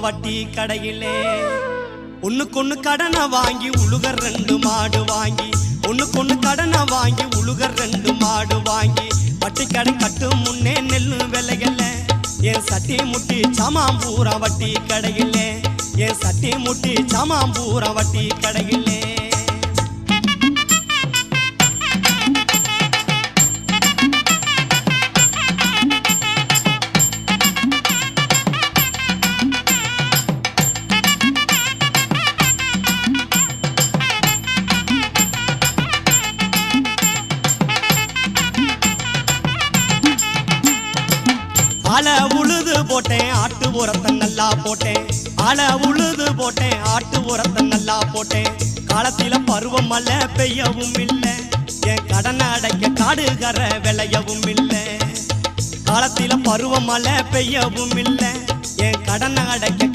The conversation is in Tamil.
வட்டி கடையிலே. ஒண்ணுக்கொண்ணு கடனை வாங்கி உழுகர் ரெண்டு மாடு வாங்கி. ஒண்ணுக்கொண்ணு கடனை வாங்கி உழுகர் ரெண்டு மாடு வாங்கி. வட்டி கடை கட்டும் முன்னே நெல்லு விலைகள்ல என் சட்டி முட்டி சாமாம்பூரா வட்டி கடையிலே. என் சட்டி முட்டி சாமாம்பூரா வட்டி கடையிலே. ஆள உழுது போட்டேன் ஆட்டு உரத்தை நல்லா போட்டேன். அல உழுது போட்டேன் ஆட்டு உரத்தை நல்லா போட்டேன். காலத்தில பருவம் மழை பெய்யவும் இல்லை. என் கடனை அடைக்க காடுகர விளையவும் இல்லை. காலத்தில பருவம் மழை பெய்யவும் இல்லை. என் கடனை அடைக்க